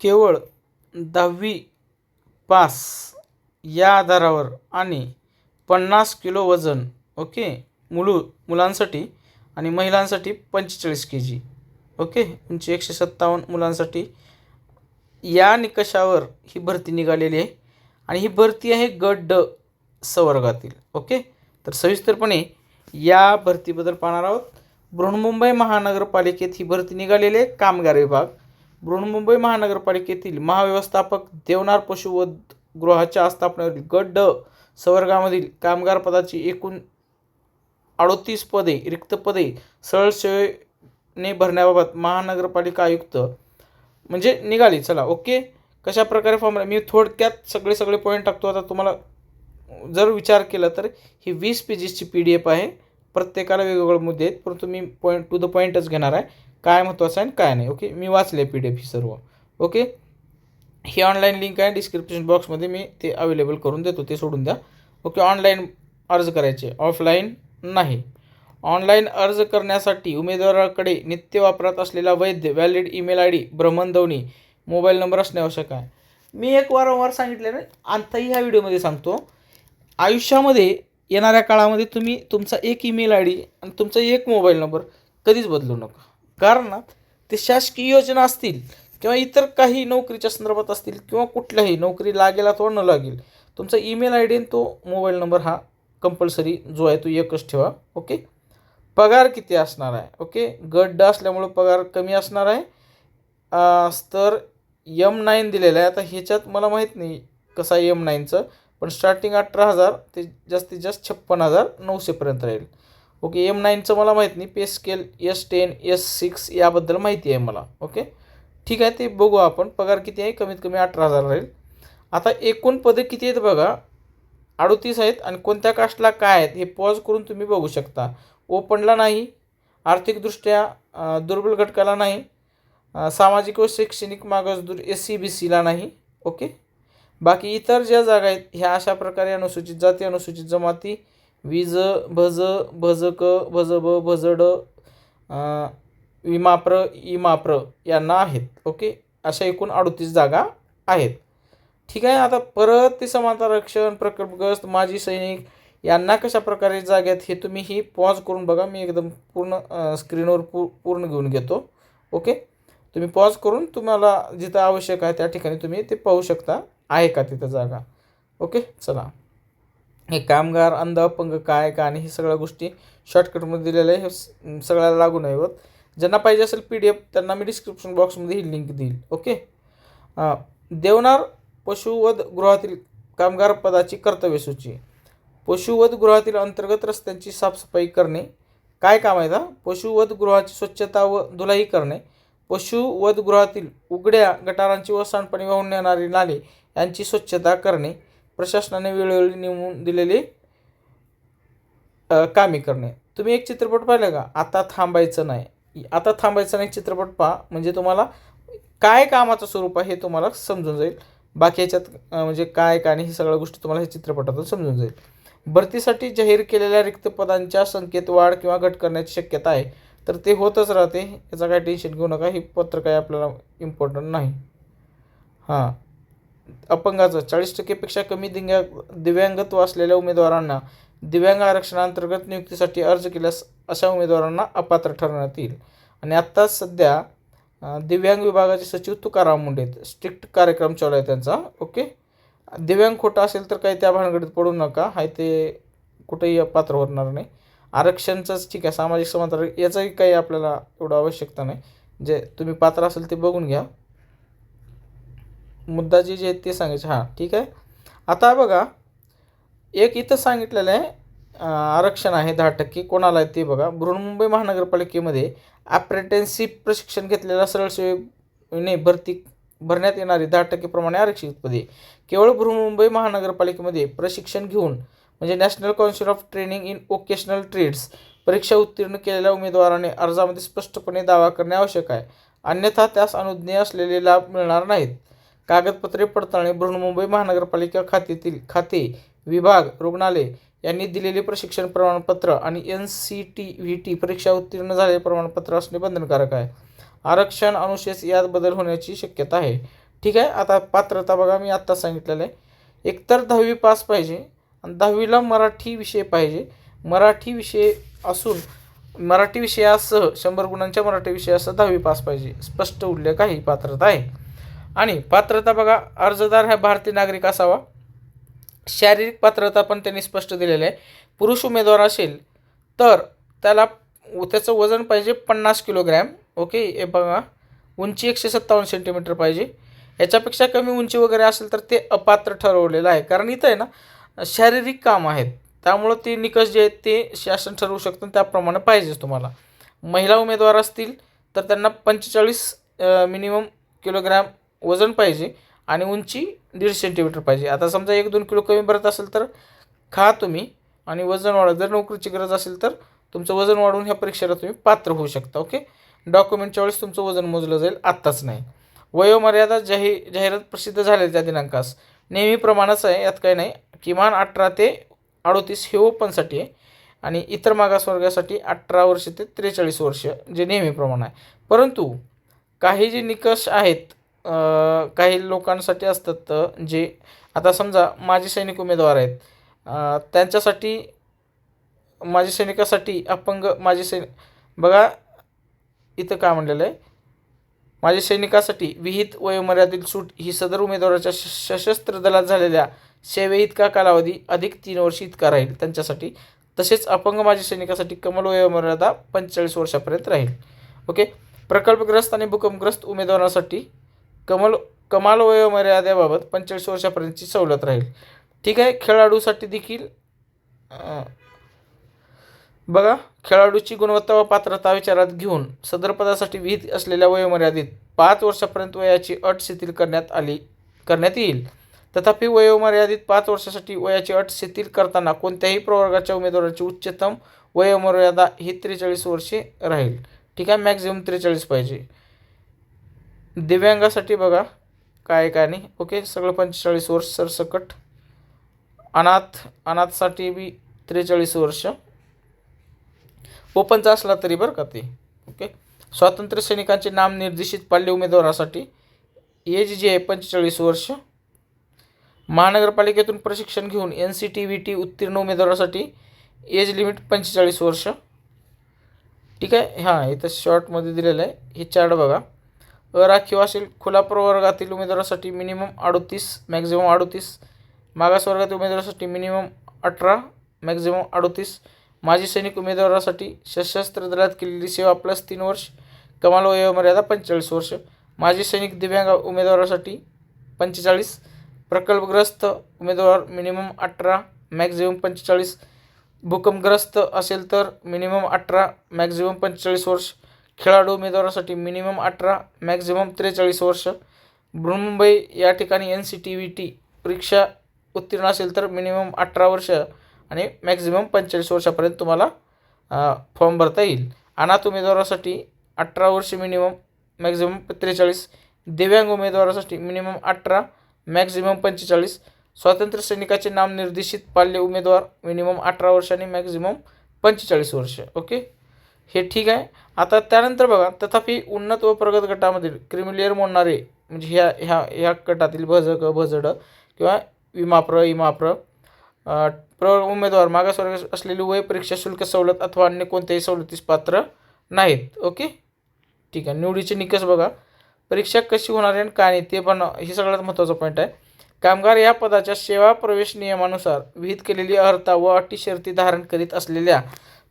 केवळ दहावी पास या आधारावर आणि पन्नास किलो वजन ओके मुलू मुलांसाठी आणि महिलांसाठी पंचेचाळीस के जी ओके उंची एकशे सत्तावन्न मुलांसाठी या निकषावर ही भरती निघालेली आहे आणि ही भरती आहे गट ड सवर्गातील ओके. तर सविस्तरपणे या भरतीबद्दल पाहणार आहोत. बृहन्मुंबई महानगरपालिकेत ही भरती निघालेली आहे. कामगार विभाग बृहन्मुंबई महानगरपालिकेतील महाव्यवस्थापक देवनार पशुवध गृहाच्या आस्थापनेवरील गट ड संवर्गामधील कामगार पदाची एकूण अडोतीस पदे रिक्त पदे सरळ सेवेने भरण्याबाबत महानगरपालिका आयुक्त म्हणजे निघाली. चला ओके? कशा प्रकारे फॉर्म मी थोडक्यात सगळे सगळे पॉईंट टाकतो. आता तुम्हाला जर विचार केला तर ही वीस पेजेसची पी डी एफ आहे. प्रत्येकाला वेगवेगळे मुद्दे आहेत. परंतु मी पॉईंट टू द पॉईंटच घेणार आहे. काय महत्त्वाचं आहे आणि काय नाही ओके मी वाचले पी डी एफ ही सर्व ओके ही ऑनलाईन लिंक आहे डिस्क्रिप्शन बॉक्समध्ये मी ते अवेलेबल करून देतो ते सोडून द्या. ओके ऑनलाईन अर्ज करायचे ऑफलाईन नाही. ऑनलाईन अर्ज करण्यासाठी उमेदवाराकडे नित्य वापरात असलेला वैध व्हॅलिड ईमेल आय डी भ्रमणध्वनी मोबाईल नंबर असणे आवश्यक आहे. मी एक वारंवार सांगितले ना आताही ह्या व्हिडिओमध्ये सांगतो आयुष्यामध्ये येणाऱ्या काळामध्ये तुम्ही तुमचा एक ईमेल आय डी आणि तुमचा एक मोबाईल नंबर कधीच बदलू नका. कारण ते शासकीय योजना असतील किंवा इतर काही नोकरीच्या संदर्भात असतील किंवा कुठल्याही नोकरी लागेल अथवा न लागेल तुमचा ईमेल आय डी आणि तो मोबाईल नंबर हा कंपल्सरी जो आहे तो एकच ठेवा ओके? पगार किती असणार आहे ओके? गट ड असल्यामुळं पगार कमी असणार आहे. तर यम नाईन दिलेलं आहे. आता ह्याच्यात मला माहीत नाही कसं आहे यम नाईनचं पण स्टार्टिंग अठरा हजार ते जास्तीत जास्त छप्पन हजार नऊशेपर्यंत राहील. ओके एम नाईनचं मला माहीत नाही. Pay scale S ten S six याबद्दल माहिती आहे मला. ओके ठीक आहे ते बघू आपण. पगार किती आहे? कमीत कमी अठरा हजार राहील. आता एकूण पदे किती आहेत बघा? अडोतीस आहेत. आणि कोणत्या कास्टला काय आहेत हे पॉज करून तुम्ही बघू शकता. ओपनला नाही. आर्थिकदृष्ट्या दुर्बल घटकाला नाही. सामाजिक व शैक्षणिक मागास दूर एस सी बी सीला नाही. ओके बाकी इतर ज्या जागा आहेत ह्या अशा प्रकारे अनुसूचित जाती अनुसूचित जमाती विज भज भजक भजब भज विमाप्र इमाप्र यांना आहेत. ओके? अशा एकूण अडतीस जागा आहेत. ठीक आहे आता परत ते समांतर रक्षण प्रकल्पग्रस्त माजी सैनिक यांना कशा प्रकारे जागा आहेत हे तुम्ही ही पॉज करून बघा. मी एकदम पूर्ण स्क्रीनवर पू पूर्ण घेऊन घेतो. ओके? तुम्ही पॉज करून तुम्हाला जिथं आवश्यक आहे त्या ठिकाणी तुम्ही ते पाहू शकता. आहे का तिथं जागा? ओके? चला. हे कामगार अंध अपंग काय का आणि हे सगळ्या गोष्टी शॉर्टकटमध्ये दिलेल्या आहे हे सगळ्याला लागू नाही होत ज्यांना पाहिजे असेल पी डी एफ त्यांना मी डिस्क्रिप्शन बॉक्समध्ये ही लिंक देईल ओके अं, देवनार पशुवध गृहातील कामगार पदाची कर्तव्यसूची पशुवध गृहातील अंतर्गत रस्त्यांची साफसफाई करणे. काय काम आहे पशुवध गृहाची स्वच्छता व धुलाई करणे. पशुवध गृहातील उघड्या गटारांची व सांडपाणी वाहून नेणारी नाले यांची स्वच्छता करणे. प्रशासनाने वेळोवेळी नेमून दिलेली कामे करणे. तुम्ही एक चित्रपट पाहिला का? आता थांबायचं नाही. आता थांबायचं नाही चित्रपट पहा. म्हणजे तुम्हाला काय कामाचं स्वरूप आहे हे तुम्हाला समजून जाईल. बाकी याच्यात म्हणजे काय काय आणि ही सगळ्या गोष्टी तुम्हाला हे चित्रपटातून समजून जाईल. भरतीसाठी जाहीर केलेल्या रिक्त पदांच्या संख्येत वाढ किंवा घट करण्याची शक्यता आहे. तर ते होतच राहते. याचं काय टेन्शन घेऊ नका. ही पत्र काय आपल्याला इम्पॉर्टंट नाही. हां. अपंगाचं चाळीस टक्केपेक्षा कमी दिव्या दिव्यांगत्व असलेल्या उमेदवारांना दिव्यांग आरक्षणाअंतर्गत नियुक्तीसाठी अर्ज केल्यास अशा उमेदवारांना अपात्र ठरवण्यात येईल. आणि आत्ताच सध्या दिव्यांग विभागाचे सचिव तुकाराम मुंडे आहेत. स्ट्रिक्ट कार्यक्रम चालू आहे त्यांचा. ओके? दिव्यांग खोटं असेल तर काही त्या भानगडीत पडू नका. हाय ते कुठेही पात्र होणार नाही. आरक्षणचंच ठीक आहे. सामाजिक समांतर याचाही काही आपल्याला एवढं आवश्यकता नाही. जे तुम्ही पात्र असेल ते बघून घ्या. मुद्दा जे जे आहेत ते सांगायचे. हां ठीक आहे. आता बघा एक इथं सांगितलेलं आहे आरक्षण आहे दहा टक्के. कोणाला आहे ते बघा. बृहन्मुंबई महानगरपालिकेमध्ये अप्रेंटिसशिप प्रशिक्षण घेतलेल्या सरळ सेवेने भरती भरण्यात येणारी दहा टक्केप्रमाणे आरक्षित पदे. केवळ बृहन्मुंबई महानगरपालिकेमध्ये प्रशिक्षण घेऊन म्हणजे national council of training in vocational trades परीक्षा उत्तीर्ण केलेल्या उमेदवाराने अर्जामध्ये स्पष्टपणे दावा करणे आवश्यक आहे. अन्यथा त्यास अनुज्ञेय असलेले लाभ मिळणार नाहीत. कागदपत्रे पडताळणी बृहन्मुंबई महानगरपालिका खात्यातील खाते विभाग रुग्णालय यांनी दिलेले प्रशिक्षण प्रमाणपत्र आणि N C T V T परीक्षा उत्तीर्ण झालेले प्रमाणपत्र असणे बंधनकारक आहे. आरक्षण अनुशेष यात बदल होण्याची शक्यता आहे. ठीक आहे आता पात्रता बघा मी आत्ता सांगितलेलं आहे. एकतर दहावी पास पाहिजे आणि दहावीला मराठी विषय पाहिजे. मराठी विषय असून मराठी विषयासह शंभर गुणांच्या मराठी विषयासह दहावी पास पाहिजे. स्पष्ट उल्लेख आहे ही पात्रता आहे. आणि पात्रता बघा अर्जदार हा भारतीय नागरिक असावा. शारीरिक पात्रता पण त्यांनी स्पष्ट दिलेलं आहे. पुरुष उमेदवार असेल तर त्याला त्याचं वजन पाहिजे पन्नास किलोग्रॅम. ओके हे बघा उंची एकशे सत्तावन्न सेंटीमीटर पाहिजे. याच्यापेक्षा कमी उंची वगैरे असेल तर ते अपात्र ठरवलेलं आहे. कारण इथं आहे ना शारीरिक काम आहेत. त्यामुळं ते निकष जे आहेत ते शासन ठरवू शकतं त्याप्रमाणे पाहिजेच तुम्हाला. महिला उमेदवार असतील तर त्यांना पंचेचाळीस मिनिमम किलोग्रॅम वजन पाहिजे आणि उंची दीड सेंटीमीटर पाहिजे. आता समजा एक दोन किलो कमी भरत असेल तर खा तुम्ही आणि वजन वाढा जर नोकरीची गरज असेल तर तुमचं वजन वाढवून ह्या परीक्षेला तुम्ही पात्र होऊ शकता ओके? डॉक्युमेंटच्या वेळेस तुमचं वजन मोजलं जाईल आत्ताच नाही. वयोमर्यादा जाही जाहिरात प्रसिद्ध झालेल्या त्या दिनांकास नेहमीप्रमाणेच आहे यात काही नाही. किमान अठरा ते अडोतीस हे ओपनसाठी आहे आणि इतर मागासवर्गासाठी अठरा वर्ष ते त्रेचाळीस वर्ष जे नेहमीप्रमाणे आहे. परंतु काही जे निकष आहेत काही लोकांसाठी असतात जे आता समजा माजी सैनिक उमेदवार आहेत त्यांच्यासाठी माजी सैनिकासाठी अपंग माजी सैनिक बघा इथं काय म्हणलेलं आहे. माजी सैनिकासाठी विहित वयोमर्यादित सूट ही सदर उमेदवाराच्या सशस्त्र दलात झालेल्या सेवे इतका कालावधी अधिक तीन वर्ष इतका राहील त्यांच्यासाठी. तसेच अपंग माजी सैनिकासाठी कमल वयोमर्यादा पंचेचाळीस वर्षापर्यंत राहील. ओके? प्रकल्पग्रस्त आणि भूकंपग्रस्त उमेदवारांसाठी कमल कमाल वयोमर्यादेबाबत पंचेचाळीस वर्षापर्यंतची सवलत राहील. ठीक आहे खेळाडूसाठी देखील बघा खेळाडूची गुणवत्ता व पात्रता विचारात घेऊन सदर पदासाठी विहित असलेल्या वयोमर्यादेत पाच वर्षापर्यंत वयाची अट शिथिल करण्यात आली करण्यात येईल. तथापि वयोमर्यादित पाच वर्षासाठी वयाची अट शिथिल करताना कोणत्याही प्रवर्गाच्या उमेदवाराची उच्चतम वयोमर्यादा ही त्रेचाळीस वर्षे राहील. ठीक आहे मॅक्झिमम त्रेचाळीस पाहिजे. दिव्यांगासाठी बघा काय काय नाही. ओके सगळं पंचेचाळीस वर्ष सरसकट. अनाथ अनाथसाठी बी त्रेचाळीस वर्ष. ओपनचा असला तरी बरं का ते. ओके? स्वातंत्र्य सैनिकांचे नाम निर्देशित पाल्य उमेदवारासाठी एज जी आहे पंचेचाळीस वर्ष. महानगरपालिकेतून प्रशिक्षण घेऊन N C T V T उत्तीर्ण उमेदवारासाठी एज लिमिट पंचेचाळीस वर्ष. ठीक आहे? हां इथं शॉर्टमध्ये दिलेलं आहे. हे चार्ट बघा. राखीव असेल खुला प्रवर्गातील उमेदवारासाठी मिनिमम अडतीस मॅक्झिमम अडोतीस. मागासवर्गातील उमेदवारासाठी मिनिमम अठरा मॅक्झिमम अडतीस. माजी सैनिक उमेदवारासाठी सशस्त्र दलात केलेली सेवा प्लस तीन वर्ष. कमाल वयोमर्यादा पंचेचाळीस वर्ष. माजी सैनिक दिव्यांग उमेदवारासाठी पंचेचाळीस. प्रकल्पग्रस्त उमेदवार मिनिमम अठरा मॅक्झिमम पंचेचाळीस. भूकंपग्रस्त असेल तर मिनिमम अठरा मॅक्झिमम पंचेचाळीस वर्ष. खेळाडू उमेदवारासाठी मिनिमम अठरा मॅक्झिमम त्रेचाळीस वर्ष. मुंबई या ठिकाणी N C T V T परीक्षा उत्तीर्ण असेल तर मिनिमम अठरा वर्ष आणि मॅक्झिमम पंचेचाळीस वर्षापर्यंत तुम्हाला फॉर्म भरता येईल. अनाथ उमेदवारासाठी अठरा वर्ष मिनिमम मॅक्झिमम त्रेचाळीस. दिव्यांग उमेदवारासाठी मिनिमम अठरा मॅक्झिमम पंचेचाळीस. स्वातंत्र्य सैनिकाचे नाम निर्देशित पाल्य उमेदवार मिनिमम अठरा वर्ष आणि मॅक्झिमम पंचेचाळीस वर्ष. ओके? हे ठीक आहे. आता त्यानंतर बघा तथापि उन्नत व प्रगत गटामधील क्रिमिलियर मोडणारे म्हणजे ह्या ह्या ह्या गटातील भज भजड किंवा विमाप्र इमाप्र प्र उमेदवार मागासवर्ग असलेली वय परीक्षा शुल्क सवलत अथवा अन्य कोणत्याही सवलतीस पात्र नाहीत. ओके? ठीक आहे. निवडीचे निकष बघा. परीक्षा कशी होणार आहे आणि काय नाही ते पण हे सगळ्यात महत्त्वाचा पॉईंट आहे. कामगार या पदाच्या सेवा प्रवेश नियमानुसार विहित केलेली अर्हता व अटी शर्ती धारण करीत असलेल्या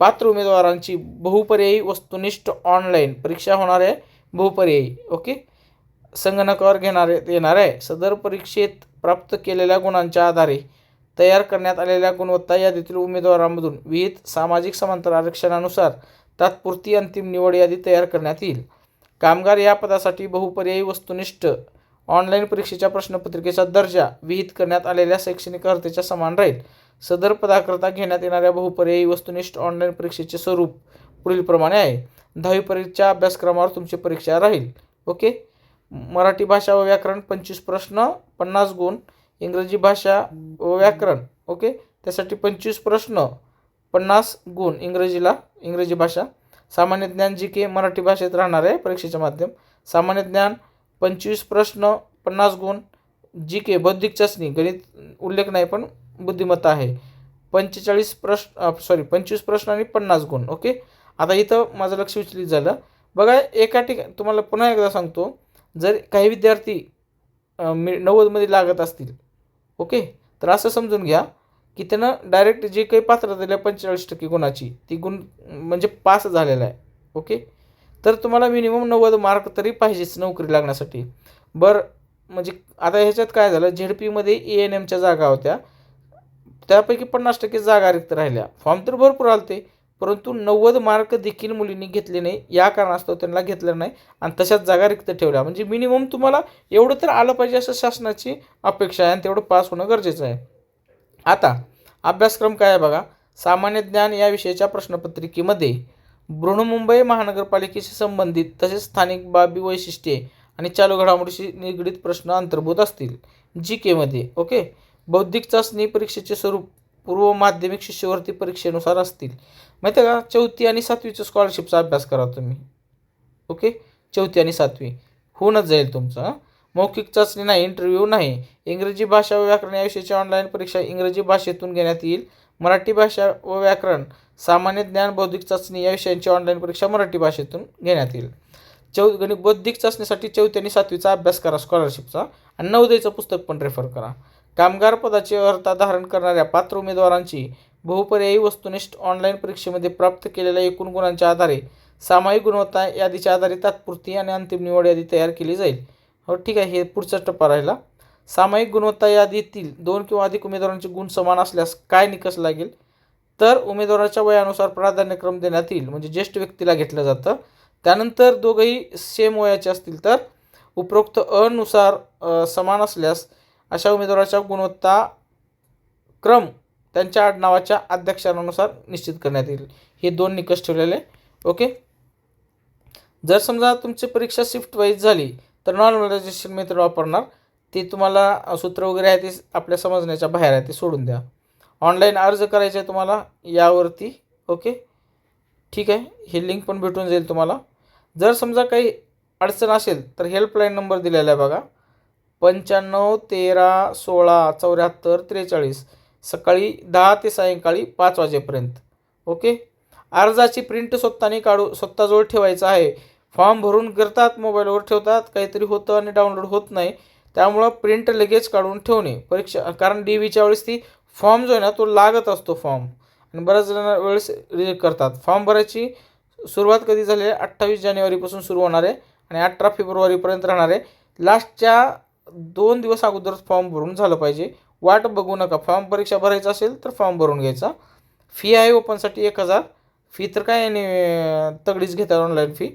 पात्र उमेदवारांची बहुपर्यायी वस्तुनिष्ठ ऑनलाईन परीक्षा होणार आहे बहुपर्यायी ओके संगणकावर घेणारे येणार आहे सदर परीक्षेत प्राप्त केलेल्या गुणांच्या आधारे तयार करण्यात आलेल्या गुणवत्ता यादीतील उमेदवारांमधून विहित सामाजिक समांतर आरक्षणानुसार तात्पुरती अंतिम निवड यादी तयार करण्यात येईल. कामगार या पदासाठी बहुपर्यायी वस्तुनिष्ठ ऑनलाईन परीक्षेच्या प्रश्नपत्रिकेचा दर्जा विहित करण्यात आलेल्या शैक्षणिक अर्हतेच्या समान राहील. सदर पदाकरता घेण्यात येणाऱ्या बहुपर्यायी वस्तुनिष्ठ ऑनलाईन परीक्षेचे स्वरूप पुढीलप्रमाणे आहे. दहावी परीक्षा अभ्यासक्रमावर तुमची परीक्षा राहील. ओके? मराठी भाषा व व्याकरण पंचवीस प्रश्न पन्नास गुण. इंग्रजी भाषा व व्याकरण. ओके? त्यासाठी पंचवीस प्रश्न पन्नास गुण इंग्रजीला इंग्रजी भाषा. सामान्य ज्ञान जी के मराठी भाषेत राहणार आहे परीक्षेचे माध्यम. सामान्य ज्ञान पंचवीस प्रश्न पन्नास गुण. जी के बौद्धिक चाचणी गणित उल्लेख नाही पण बुद्धिमत्ता आहे. पंचेचाळीस प्रश्न सॉरी पंचवीस प्रश्न आणि पन्नास गुण ओके आता इथं माझं लक्ष विचलित झालं. बघा एका ठिकाणी तुम्हाला पुन्हा एकदा सांगतो. जर काही विद्यार्थी मी नव्वदमध्ये लागत असतील ओके तर असं समजून घ्या की त्यानं डायरेक्ट जे काही पात्रता दिल्या पंचेचाळीस टक्के गुणाची ती गुण म्हणजे पास झालेला आहे ओके तर तुम्हाला मिनिमम नव्वद मार्क तरी पाहिजेच नोकरी लागण्यासाठी. बरं म्हणजे आता ह्याच्यात काय झालं? झेड पीमध्ये ए एन एमच्या जागा होत्या. त्यापैकी पन्नास टक्के जागा रिक्त राहिल्या. फॉर्म तर भरपूर आलते परंतु नव्वद मार्क देखील मुलींनी घेतले नाही. या कारणास्तव त्यांना घेतलं नाही आणि तशाच जागा रिक्त ठेवल्या. म्हणजे मिनिमम तुम्हाला एवढं तर आलं पाहिजे असं शासनाची अपेक्षा आहे आणि तेवढं पास होणं गरजेचं आहे. आता अभ्यासक्रम काय आहे बघा? सामान्य ज्ञान या विषयाच्या प्रश्नपत्रिकेमध्ये बृहन्मुंबई महानगरपालिकेशी संबंधित तसेच स्थानिक बाबी वैशिष्ट्ये आणि चालू घडामोडीशी निगडीत प्रश्न अंतर्भूत असतील. जी केमध्ये ओके बौद्धिक चाचणी परीक्षेचे स्वरूप पूर्व माध्यमिक शिष्यवृत्ती परीक्षेनुसार असतील. माहिती आहे का? चौथी आणि सातवीच्या स्कॉलरशिपचा अभ्यास करा तुम्ही. ओके चौथी आणि सातवी. होऊनच जाईल तुमचं मौखिक चाचणी नाही इंटरव्ह्यू नाही. इंग्रजी भाषा व व्याकरण या विषयाची ऑनलाईन परीक्षा इंग्रजी भाषेतून घेण्यात येईल. मराठी भाषा व व्याकरण सामान्य ज्ञान बौद्धिक चाचणी या विषयांची ऑनलाईन परीक्षा मराठी भाषेतून घेण्यात येईल. चौ गणित बौद्धिक चाचणीसाठी चौथी आणि सातवीचा अभ्यास करा स्कॉलरशिपचा आणि नवोदयचं पुस्तक पण रेफर करा. कामगार पदाची अर्हता धारण करणाऱ्या पात्र उमेदवारांची बहुपर्यायी वस्तुनिष्ठ ऑनलाईन परीक्षेमध्ये प्राप्त केलेल्या एकूण गुणांच्या आधारे सामायिक गुणवत्ता यादीच्या आधारे तात्पुरती आणि अंतिम निवड यादी तयार केली जाईल. हो ठीक आहे हे पुढचा टप्पा राहिला. सामायिक गुणवत्ता यादीतील दोन किंवा अधिक उमेदवारांचे गुण समान असल्यास काय निकष लागेल? तर उमेदवाराच्या वयानुसार प्राधान्यक्रम देण्यात येईल म्हणजे ज्येष्ठ व्यक्तीला घेतलं जातं. त्यानंतर दोघंही सेम वयाचे असतील तर उपरोक्त अनुसार समान असल्यास अशा उमेदवाराच्या गुणवत्ता क्रम त्यांच्या आडनावाच्या अध्यक्षानुसार निश्चित करण्यात येईल. हे दोन निकष ठेवलेले ओके? जर समजा तुमची परीक्षा शिफ्ट वाईज झाली तर नॉन नॉर्मलायझेशन मेथड वापरणार. ते तुम्हाला सूत्र वगैरे आहे ते आपल्या समजण्याच्या बाहेर आहे ते सोडून द्या. ऑनलाईन अर्ज करायचे आहे तुम्हाला यावरती. ओके? ठीक आहे. हे लिंक पण भेटून जाईल तुम्हाला. जर समजा काही अडचण असेल तर हेल्पलाईन नंबर दिलेला आहे बघा. पंच्याण्णव तेरा सोळा चौऱ्याहत्तर त्रेचाळीस. सकाळी दहा ते सायंकाळी पाच वाजेपर्यंत. ओके? अर्जाची प्रिंट स्वतःने काढू स्वतःजवळ ठेवायचं आहे. फॉर्म भरून करतात मोबाईलवर ठेवतात काहीतरी होतं आणि डाउनलोड होत नाही. त्यामुळं प्रिंट लगेच काढून ठेवणे. परीक्षा कारण डी व्हीच्या वेळेस ती फॉर्म जो आहे ना तो लागत असतो फॉर्म. आणि बऱ्याच जण वेळेस रिजेक्ट करतात. फॉर्म भरायची सुरुवात कधी झाली आहे? अठ्ठावीस जानेवारीपासून सुरू होणार आहे आणि अठरा फेब्रुवारीपर्यंत राहणार आहे. लास्टच्या दोन दिवस अगोदरच फॉर्म भरून झालं पाहिजे. वाट बघू नका. फॉर्म परीक्षा भरायचा असेल तर फॉर्म भरून घ्यायचा. फी आहे ओपनसाठी एक हजार. फी तर काय आणि तगडीच घेतात ऑनलाईन फी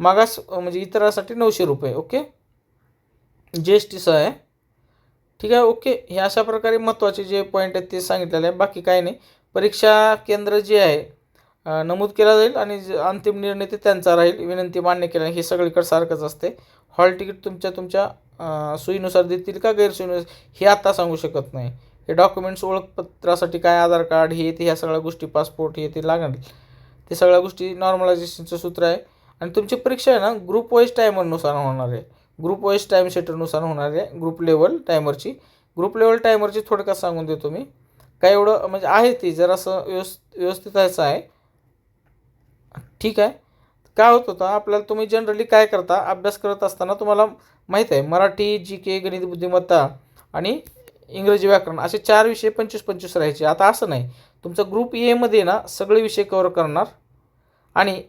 मागास म्हणजे इतरांसाठी नऊशे रुपये ओके? जी एस टीचं आहे. ठीक आहे ओके. हे अशा प्रकारे महत्त्वाचे जे पॉईंट आहेत ते सांगितलेले आहे बाकी काही नाही. परीक्षा केंद्र जे आहे नमूद केला जाईल आणि जे अंतिम निर्णय ते त्यांचा राहील. विनंती मान्य केला हे सगळीकडे सारखंच असते. हॉल तिकीट तुमच्या तुमच्या सोयीनुसार देतील का गैरसोयीनुसार? हे आत्ता सांगू शकत नाही. हे डॉक्युमेंट्स ओळखपत्रासाठी काय आधार कार्ड हे ते ह्या सगळ्या गोष्टी पासपोर्ट हे ते लागणार. ते सगळ्या गोष्टी नॉर्मलायझेशनचं सूत्र आहे. आणि तुमची परीक्षा आहे ना ग्रुप वाईज टायमरनुसार होणार आहे. ग्रुप वाईज टाईम सेटरनुसार होणार आहे. ग्रुप लेवल टायमरची ग्रुप लेवल टायमरची थोडक्यात सांगून देतो मी. काय एवढं म्हणजे आहे ती जरासं व्यवस् व्यवस्थित व्हायचं आहे. ठीक आहे. काय होत होतं आपल्याला तुम्ही जनरली काय करता अभ्यास करत असताना तुम्हाला माहीत आहे मराठी जी के गणित बुद्धिमत्ता आणि इंग्रजी व्याकरण असे चार विषय पंचवीस पंचवीस राहायचे. आता असं नाही. तुमचा ग्रुप एमध्ये ना सगळे विषय कवर करणार आणि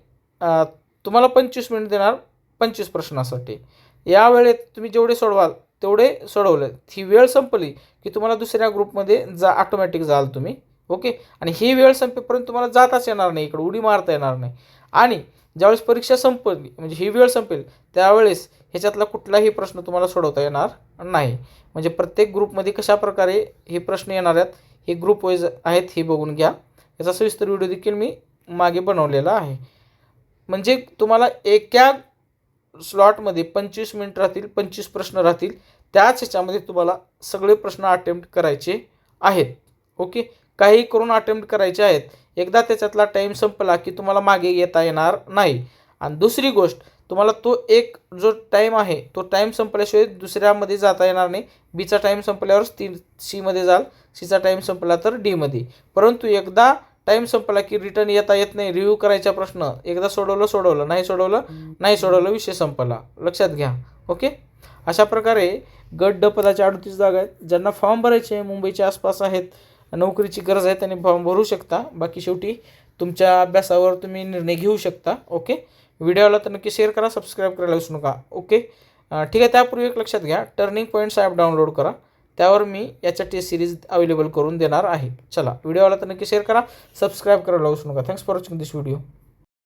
तुम्हाला पंचवीस मिनिट देणार पंचवीस प्रश्नासाठी. या वेळेत तुम्ही जेवढे सोडवाल तेवढे सोडवलं. ही वेळ संपली की तुम्हाला दुसऱ्या ग्रुपमध्ये जा ऑटोमॅटिक जाल तुम्ही. ओके आणि ही वेळ संपेपर्यंत तुम्हाला जाताच येणार नाही. इकडं उडी मारता येणार नाही. आणि ज्यावेळेस परीक्षा संपली म्हणजे ही वेळ संपेल त्यावेळेस ह्याच्यातला कुठलाही प्रश्न तुम्हाला सोडवता येणार नाही. म्हणजे प्रत्येक ग्रुपमध्ये कशा प्रकारे हे प्रश्न येणार आहेत हे ग्रुप वाईज आहेत हे बघून घ्या. याचा सविस्तर व्हिडिओ देखील मी मागे बनवलेला आहे. म्हणजे तुम्हाला एका स्लॉटमध्ये पंचवीस मिनिट राहतील पंचवीस प्रश्न राहतील त्याच ह्याच्यामध्ये तुम्हाला सगळे प्रश्न अटेम्प्ट करायचे आहेत. ओके काही करून अटेम्प्ट करायचे आहेत एकदा त्याच्यातला टाईम संपला की तुम्हाला मागे येता येणार नाही. आणि दुसरी गोष्ट तुम्हाला तो एक जो टाईम आहे तो टाईम संपल्याशिवाय दुसऱ्यामध्ये जाता येणार नाही. बीचा टाईम संपल्यावरच ती सीमध्ये जाल. सीचा टाईम संपला तर डीमध्ये परंतु एकदा टाईम संपला की रिटर्न येता येत नाही रिव्ह्यू करायचा प्रश्न एकदा सोडवलं सोडवलं नाही सोडवलं नाही सोडवलं विषय संपला. लक्षात घ्या. ओके अशा प्रकारे गट ड पदाच्या अडतीस जागा आहेत. ज्यांना फॉर्म भरायचे मुंबईच्या आसपास आहेत नोकरीची गरज आहे त्यांनी फॉर्म भरू शकता. बाकी शेवटी तुमच्या अभ्यासावर तुम्ही निर्णय घेऊ शकता ओके? व्हिडिओला तर नक्की शेअर करा सबस्क्राईब करायला विसरू नका ओके? ठीक आहे त्यापूर्वी एक लक्षात घ्या टर्निंग पॉईंट्स ॲप डाउनलोड करा. त्यावर मी याच्या टेस्ट सिरीज अवेलेबल करून देणार आहे. चला व्हिडिओला तर नक्की शेअर करा सबस्क्राईब करायला विसरू नका. Thanks for watching this video